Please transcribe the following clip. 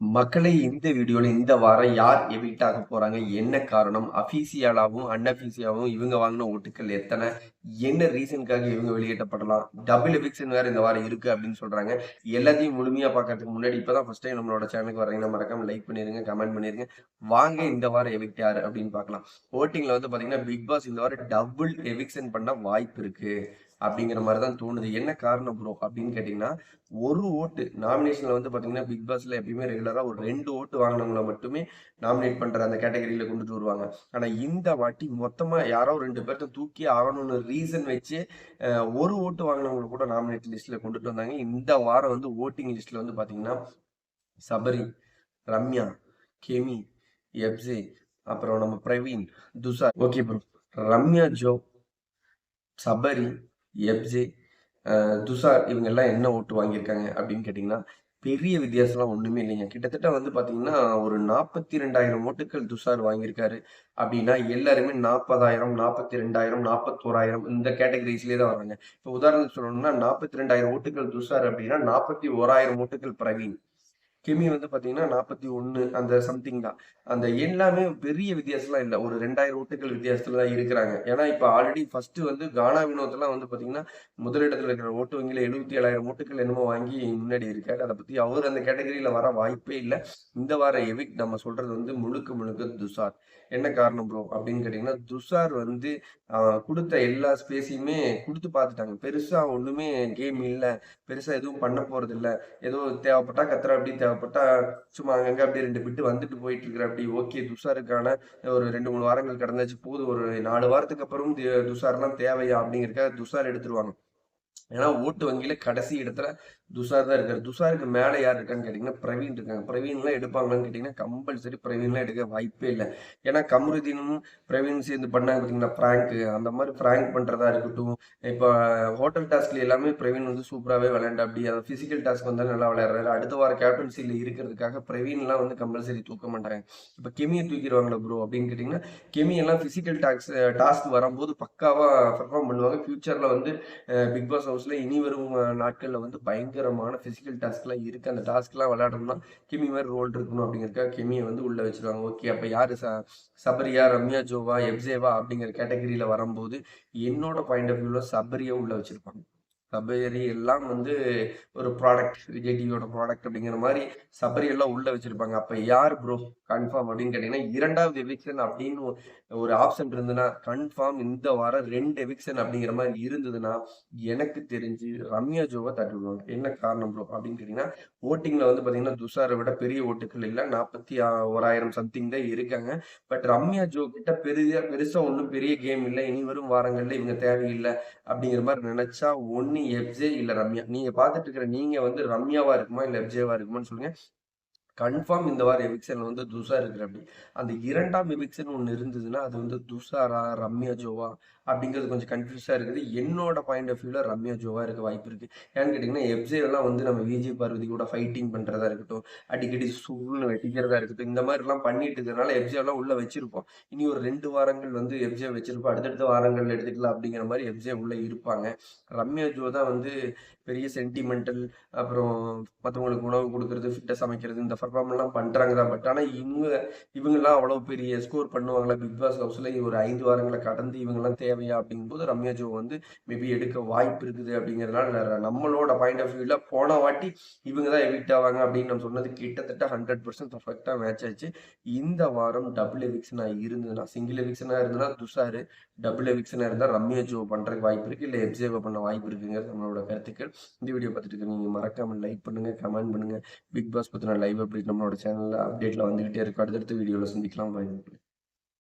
மக்களை இந்த வீடியோல இந்த வாரம் யார் எவிக்ட் ஆக போறாங்க? என்ன காரணம்? அபிசியலாவும் அன்அபிசியாவும் இவங்க வாங்கின ஓட்டுகள் எத்தனை? என்ன ரீசனுக்காக இவங்க வெளியேற்றப்படலாம்? டபுள் எவிக்ஷன் வேற இந்த வாரம் இருக்கு அப்படின்னு சொல்றாங்க. எல்லாத்தையும் முழுமையா பார்க்கறதுக்கு முன்னாடி இப்பதான் ஃபஸ்ட் டைம் நம்மளோட சேனலுக்கு வரீங்கன்னா மறக்காம லைக் பண்ணிருங்க கமெண்ட் பண்ணிருங்க. வாங்க இந்த வாரம் எவிக்ட் யாரு அப்படின்னு பார்க்கலாம். ஓட்டிங்ல வந்து பாத்தீங்கன்னா பிக் பாஸ் இந்த வாரம் டபுள் எவிக்ஷன் பண்ண வாய்ப்பு இருக்கு. அப்படிங்கிற மாதிரி தான் தோணுது. என்ன காரணம் ப்ரோ அப்படின்னு கேட்டிங்கன்னா ஒரு ஓட்டு நாமினேஷனில் வந்து பார்த்தீங்கன்னா பிக் பாஸில் எப்பயுமே ரெகுலராக ஒரு ரெண்டு ஓட்டு வாங்கினவங்கள மட்டுமே நாமினேட் பண்ணுற அந்த கேட்டகரியில் கொண்டுட்டு வருவாங்க. ஆனால் இந்த வாட்டி மொத்தமாக யாரோ ரெண்டு பேர்த்த தூக்கி ஆகணும்னு ரீசன் வச்சு ஒரு ஓட்டு வாங்கினவங்களை கூட நாமினேட் லிஸ்ட்டில் கொண்டுட்டு வந்தாங்க. இந்த வாரம் வந்து ஓட்டிங் லிஸ்ட்டில் வந்து பார்த்தீங்கன்னா சபரி ரம்யா கெமி எப்சி அப்புறம் நம்ம Praveen Tushar. Okay bro Ramya Jo Sabari FJ Tushar இவங்கெல்லாம் என்ன ஓட்டு வாங்கியிருக்காங்க அப்படின்னு கேட்டிங்கன்னா பெரிய வித்தியாசம்லாம் ஒன்றுமே இல்லைங்க. கிட்டத்தட்ட வந்து பார்த்தீங்கன்னா ஒரு நாற்பத்தி ரெண்டாயிரம் ஓட்டுகள் துஷார் வாங்கியிருக்காரு அப்படின்னா எல்லாருமே நாற்பதாயிரம் நாற்பத்தி ரெண்டாயிரம் நாற்பத்தோராயிரம் இந்த கேட்டகரிஸ்லேயே தான் வராங்க. இப்போ உதாரணத்துக்கு சொல்லணும்னா நாற்பத்தி ரெண்டாயிரம் ஓட்டுகள் துஷார் அப்படின்னா நாற்பத்தி ஓராயிரம் ஓட்டுகள் பிரவீன். கெமி வந்து பார்த்தீங்கன்னா நாற்பத்தி ஒன்று அந்த சம்திங் தான். அந்த எல்லாமே பெரிய வித்தியாசம்லாம் இல்லை. ஒரு ரெண்டாயிரம் ஓட்டுகள் வித்தியாசத்துல தான் இருக்கிறாங்க. ஏன்னா இப்போ ஆல்ரெடி ஃபர்ஸ்ட் வந்து கானா வினோத்லாம் வந்து பார்த்தீங்கன்னா முதலிடத்தில் இருக்கிற ஓட்டு வங்கியில் எழுபத்தி ஏழாயிரம் ஓட்டுகள் என்னமோ வாங்கி முன்னாடி இருக்காரு. அதை பற்றி அவர் அந்த கேட்டகரியில் வர வாய்ப்பே இல்லை. இந்த வார எவிக் நம்ம சொல்றது வந்து முழுக்க முழுக்க துஷார். என்ன காரணம் ப்ரோ அப்படின்னு கேட்டிங்கன்னா துஷார் வந்து கொடுத்த எல்லா ஸ்பேஸையுமே கொடுத்து பார்த்துட்டாங்க. பெருசாக ஒன்றுமே கேம் இல்லை. பெருசாக எதுவும் பண்ண போகிறது இல்லை ஏதோ தேவைப்பட்டா கத்துற அப்படி தேவை தேவைப்பட்டா சும்மா அங்கங்க அப்படியே ரெண்டு பிட்டு வந்துட்டு போயிட்டு இருக்கிற அப்படி ஓகே துஷாருக்கான ஒரு ரெண்டு மூணு வாரங்கள் கடந்தாச்சு போது ஒரு நாலு வாரத்துக்கு அப்புறம் துஷார்லாம் தேவையா அப்படிங்கிறக்காக துஷார் எடுத்துருவாங்க. ஏன்னா ஓட்டு வங்கியில கடைசி இடத்துல துஷார் தான் இருக்காரு. துஷாருக்கு மேலே யார் இருக்கான்னு கேட்டீங்கன்னா பிரவீன் இருக்காங்க. பிரவீன்லாம் எடுப்பாங்களான்னு கேட்டிங்கன்னா கம்பல்சரி பிரவீன்லாம் எடுக்க வாய்ப்பே இல்லை. ஏன்னா கமருதீனும் பிரவீன் சேர்ந்து பண்ணாங்க பார்த்தீங்கன்னா பிராங்க் அந்த மாதிரி பிராங்க் பண்ணுறதா இருக்கட்டும். இப்போ ஹோட்டல் டாஸ்க்ல எல்லாமே பிரவீன் வந்து சூப்பராகவே விளையாண்டா அப்படி அந்த ஃபிசிக்கல் டாஸ்க் வந்தாலும் நல்லா விளையாடுறாரு. அடுத்த வார கேப்டன்சியில் இருக்கிறதுக்காக பிரவீன்லாம் வந்து கம்பல்சரி தூக்க மாட்டாங்க. இப்போ கெமியை தூக்கிடுவாங்களா ப்ரோ அப்படின்னு கேட்டிங்கன்னா கெமி எல்லாம் ஃபிசிக்கல் டாஸ்க் டாஸ்க் வரும்போது பக்காவாக பர்ஃபார்ம் பண்ணுவாங்க. ஃபியூச்சரில் வந்து பிக் பாஸ் ஹவுஸில் இனி வரும் நாட்களில் வந்து பயங்கரமான ஃபிசிக்கல் டாஸ்க்லாம் இருக்குது அந்த டாஸ்க்லாம் விளையாடணும்னா கிமி மாதிரி ரோல் இருக்கணும் அப்படிங்கிறக்காக கிமியை வந்து உள்ளே வச்சுருவாங்க. ஓகே அப்போ யார் ச சபரியா ரம்யா ஜோவா எப்சேவா அப்படிங்கிற கேட்டகரியில் வரும்போது என்னோட பாயிண்ட் ஆஃப் வியூவில் சபரியா உள்ளே வச்சுருப்பாங்க. சபரி எல்லாம் வந்து ஒரு ப்ராடக்ட் விஜய் டிவியோட ப்ராடக்ட் அப்படிங்கிற மாதிரி சபரி எல்லாம் உள்ள வச்சிருப்பாங்க. அப்ப யார் ப்ரோ கன்ஃபார்ம் அப்படின்னு கேட்டீங்கன்னா இரண்டாவது எவிக்ஷன் அப்படின்னு ஒரு ஆப்ஷன் இருந்ததுன்னா கன்ஃபார்ம் இந்த வாரம் ரெண்டு எவிக்ஷன் அப்படிங்கிற மாதிரி இருந்ததுன்னா எனக்கு தெரிஞ்சு ரம்யா ஜோவை தட்டி விடுவாங்க என்ன காரணம் ப்ரோ அப்படின்னு கேட்டீங்கன்னா ஓட்டிங்ல வந்து பாத்தீங்கன்னா துஷாரை விட பெரிய ஓட்டுகள் இல்லை. நாற்பத்தி ஓராயிரம் சம்திங் தான் இருக்காங்க. பட் ரம்யா ஜோ கிட்ட பெரிய பெருசா ஒன்றும் பெரிய கேம் இல்லை. இனி வரும் வாரங்கள்ல இவங்க தேவையில்லை அப்படிங்கிற மாதிரி நினைச்சா ஒன்னு ஒன்னு எப்ஜே இல்ல ரம்யா. நீங்க பாத்துட்டு இருக்கிற நீங்க வந்து ரம்யாவா இருக்குமா இல்ல எப்ஜேவா இருக்குமான்னு சொல்லுங்க. கன்ஃபார்ம் இந்த வாரம் எவிக்ஷன் வந்து துஷா இருக்கிற அப்படி. அந்த இரண்டாம் எவிக்ஷன் ஒன்று இருந்ததுன்னா அது வந்து துஷாரா ரம்யா ஜோவா அப்படிங்கிறது கொஞ்சம் கன்ஃபியூஸாக இருக்குது. என்னோட பாயிண்ட் ஆஃப் வியூவில் ரம்யா ஜோவா இருக்க வாய்ப்பு இருக்குது ஏன்னு கேட்டிங்கன்னா எஃப்ஜே எல்லாம் வந்து நம்ம விஜய் பார்வதி கூட ஃபைட்டிங் பண்ணுறதா இருக்கட்டும் அடிக்கடி சூழ்நிலை வெட்டிக்கிறதா இருக்கட்டும் இந்த மாதிரிலாம் பண்ணிட்டு இருக்கிறதுனால எஃப்ஜே எல்லாம் உள்ளே வச்சிருப்போம். இனி ஒரு ரெண்டு வாரங்கள் வந்து எஃப்ஜே வச்சிருப்போம். அடுத்தடுத்த வாரங்கள் எடுத்துக்கலாம் அப்படிங்கிற மாதிரி எஃப்ஜே உள்ளே இருப்பாங்க. ரம்யா ஜோ தான் வந்து பெரிய சென்டிமெண்டல் அப்புறம் மற்றவங்களுக்கு உணவு கொடுக்கறது ஃபிட்டை சமைக்கிறது இந்த பர்ஃபார்மெல்லாம் பண்ணுறாங்க தான் பட் ஆனால் இவங்க இவங்கெல்லாம் அவ்வளோ பெரிய ஸ்கோர் பண்ணுவாங்களா? பிக் பாஸ் ஹவுஸில் ஒரு ஐந்து வாரங்களை கடந்து இவங்கெல்லாம் தேவையா? அப்படிங்கும்போது ரம்யா ஜோ வந்து மேபி எடுக்க வாய்ப்பு இருக்குது அப்படிங்கிறதுனால நம்மளோட பாயிண்ட் ஆஃப் வியூவில் போன வாட்டி இவங்க தான் எவிக்ட் ஆவாங்க அப்படின்னு நம்ம சொன்னது கிட்டத்தட்ட ஹண்ட்ரட் பர்சன்ட் பர்ஃபெக்டாக மேட்ச் ஆச்சு. இந்த வாரம் டபுள் எவிக்ஷனாக இருந்ததுன்னா சிங்கிள் எவிக்ஷனாக இருந்ததுன்னா துஷாரு டபுள் எவிக்ஷனாக இருந்தால் ரம்யா ஜோ பண்ணுறதுக்கு வாய்ப்பு இருக்குது இல்லை எப்ஜேவை பண்ண வாய்ப்பு இருக்குங்கிறது நம்மளோட கருத்துக்கள். இந்த வீடியோ பார்த்துட்டு நீங்கள் மறக்காமல் லைக் பண்ணுங்கள் கமெண்ட் பண்ணுங்கள் பிக் பாஸ் பற்றின லைவ் அப்படி நம்மளோட சேனலில் அப்டேட்டில் வந்துக்கிட்டே இருக்கும் அடுத்தடுத்த வீடியோவில் சந்திக்கலாம். பாய்